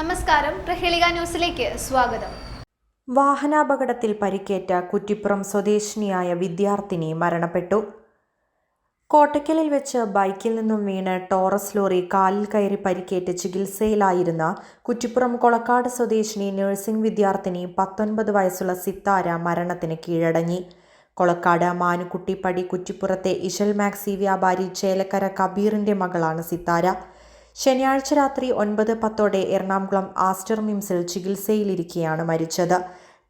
നമസ്കാരം. പ്രഹേളിക ന്യൂസിലേക്ക് സ്വാഗതം. വാഹനാപകടത്തിൽ പരിക്കേറ്റ കുറ്റിപ്പുറം സ്വദേശിനിയായ വിദ്യാർത്ഥിനി മരണപ്പെട്ടു. കോട്ടയ്ക്കലിൽ വെച്ച് ബൈക്കിൽ നിന്നും വീണ് ടോറസ് ലോറി കാലിൽ കയറി പരിക്കേറ്റ് ചികിത്സയിലായിരുന്ന കുറ്റിപ്പുറം കൊളക്കാട് സ്വദേശിനി നഴ്സിംഗ് വിദ്യാർത്ഥിനി പത്തൊൻപത് വയസ്സുള്ള സിത്താര മരണത്തിന് കീഴടങ്ങി. കൊളക്കാട് മാനുക്കുട്ടിപ്പടി കുറ്റിപ്പുറത്തെ ഇഷൽ മാക്സി വ്യാപാരി ചേലക്കര കബീറിന്റെ മകളാണ് സിത്താര. ശനിയാഴ്ച രാത്രി ഒൻപത് പത്തോടെ എറണാകുളം ആസ്റ്റർ മിംസിൽ ചികിത്സയിലിരിക്കെയാണ് മരിച്ചത്.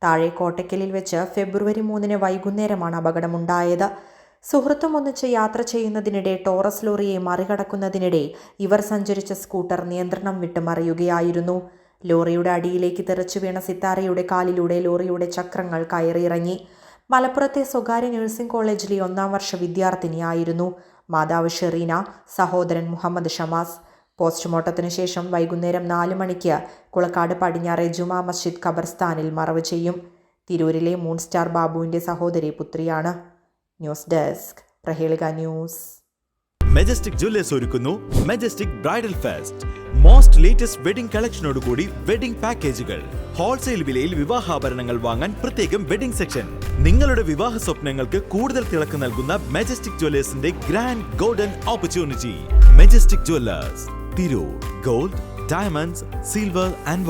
താഴെ കോട്ടയ്ക്കലിൽ വെച്ച് ഫെബ്രുവരി മൂന്നിന് വൈകുന്നേരമാണ് അപകടമുണ്ടായത്. സുഹൃത്തും ഒന്നിച്ച് യാത്ര ചെയ്യുന്നതിനിടെ ടോറസ് ലോറിയെ മറികടക്കുന്നതിനിടെ ഇവർ സഞ്ചരിച്ച സ്കൂട്ടർ നിയന്ത്രണം വിട്ട് മറിയുകയായിരുന്നു. ലോറിയുടെ അടിയിലേക്ക് തെറിച്ചു വീണ സിത്താരയുടെ കാലിലൂടെ ലോറിയുടെ ചക്രങ്ങൾ കയറിയിറങ്ങി. മലപ്പുറത്തെ സ്വകാര്യ നഴ്സിംഗ് കോളേജിലെ ഒന്നാം വർഷ വിദ്യാർത്ഥിനിയായിരുന്നു. മാതാവ് ഷെറീന സഹോദരൻ മുഹമ്മദ് ഷമാസ് പോസ്റ്റ്മോർട്ടത്തിന് ശേഷം വൈകുന്നേരം നാല് മണിക്ക് കുളക്കാട് പടിഞ്ഞാറെ ജുമാ മസ്ജിദ് ഖബർസ്ഥാനിൽ മറവ് ചെയ്യും. തിരൂരിലെ മൂൺ സ്റ്റാർ ബാബുവിന്റെ സഹോദരി പുത്രിയാണ്. News desk Prahelika news. Majestic Jewellers ഒരുക്കുന്നു Majestic bridal fest most latest wedding കളക്ഷനോടുകൂടി wedding പാക്കേജുകൾ ഹോൾസെയിൽ വിലയിൽ വിവാഹാഭരണങ്ങൾ വാങ്ങാൻ പ്രത്യേകം വെഡിംഗ് സെക്ഷൻ നിങ്ങളുടെ വിവാഹ സ്വപ്നങ്ങൾക്ക് കൂടുതൽ തിളക്ക് നൽകുന്ന majestic ജുവല്ലേഴ്സിന്റെ grand golden opportunity Majestic Jewellers Tirur, gold, diamonds, silver and